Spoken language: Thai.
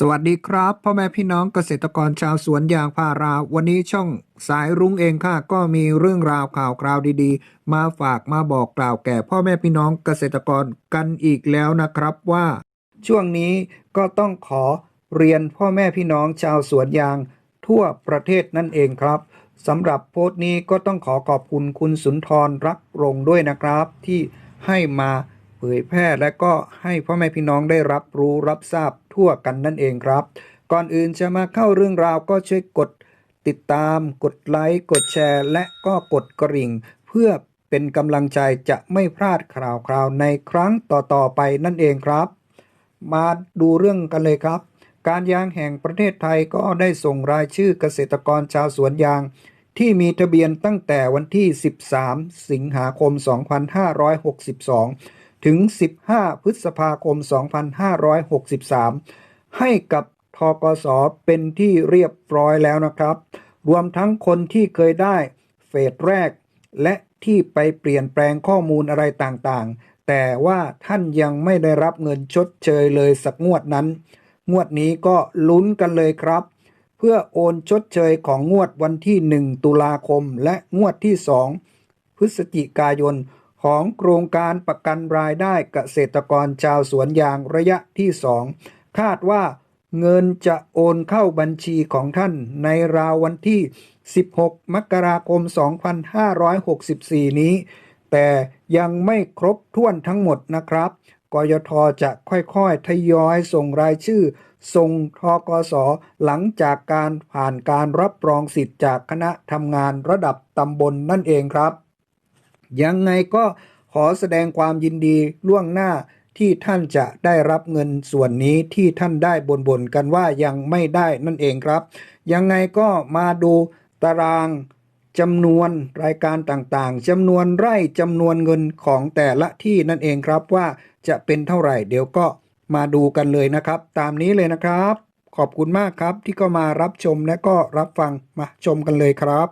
สวัสดีครับพ่อแม่พี่น้องเกษตรกรชาวสวนยางพารา วันนี้ช่องสายรุ้งเองค่ะก็มีเรื่องราวข่าวคราวดีๆ มาฝากมาบอกกล่าวแก่พ่อแม่พี่น้องเกษตรกรกันอีกแล้วนะครับว่า ช่วงนี้ก็ต้องขอเรียนพ่อแม่พี่น้องชาวสวนยางทั่วประเทศนั่นเองครับสำหรับโพสต์นี้ก็ต้องขอขอบคุณคุณสุนทรรักรงด้วยนะครับ ที่ให้มา ยแพร่และก็ให้พ่อแม่พี่น้องได้รับรู้รับทราบทั่วกันนั่นเองครับ ก่อนอื่นจะมาเข้าเรื่องราวก็ช่วยกดติดตาม กดไลค์กดแชร์ และก็กดกระดิ่ง เพื่อเป็นกำลังใจจะไม่พลาดข่าวคราวในครั้งต่อๆไปนั่นเองครับ มาดูเรื่องกันเลยครับ การยางแห่งประเทศไทยก็ได้ส่งรายชื่อเกษตรกรชาวสวนยางที่มีทะเบียนตั้งแต่วันที่ 13 สิงหาคม 2562 ถึง 15 พฤษภาคม 2563 ให้กับทกสเป็นที่เรียบร้อยแล้วนะครับ รวมทั้งคนที่เคยได้เฟสแรก และที่ไปเปลี่ยนแปลงข้อมูลอะไรต่างๆ แต่ว่าท่านยังไม่ได้รับเงินชดเชยเลยสักงวดนั้น งวดนี้ก็ลุ้นกันเลยครับ เพื่อโอนชดเชยของงวดวันที่ 1 ตุลาคมและงวดที่ 2 พฤศจิกายน ของโครงการประกันรายได้เกษตรกรชาวสวนยางระยะที่ 2 คาดว่าเงินจะโอนเข้าบัญชีของท่านในราววันที่ 16 มกราคม 2564 นี้ แต่ยังไม่ครบถ้วนทั้งหมดนะครับ กยทจะค่อยๆ ทยอยส่งรายชื่อ ส่งทกสหลังจากการผ่านการรับรองสิทธิ์จากคณะทำงานระดับตำบลนนั่นเองครับ ยังไงก็ขอแสดงความยินดีล่วงหน้าที่ท่านจะได้รับเงินส่วนนี้ที่ท่านได้บ่นๆกันว่ายังไม่ได้นั่นเองครับ ยังไงก็มาดูตารางจำนวนรายการต่างๆจำนวนไร่จำนวนเงินของแต่ละที่นั่นเองครับว่าจะเป็นเท่าไหร่ เดี๋ยวก็มาดูกันเลยนะครับ ตามนี้เลยนะครับ ขอบคุณมากครับที่ก็มารับชมและก็รับฟังมาชมกันเลยครับ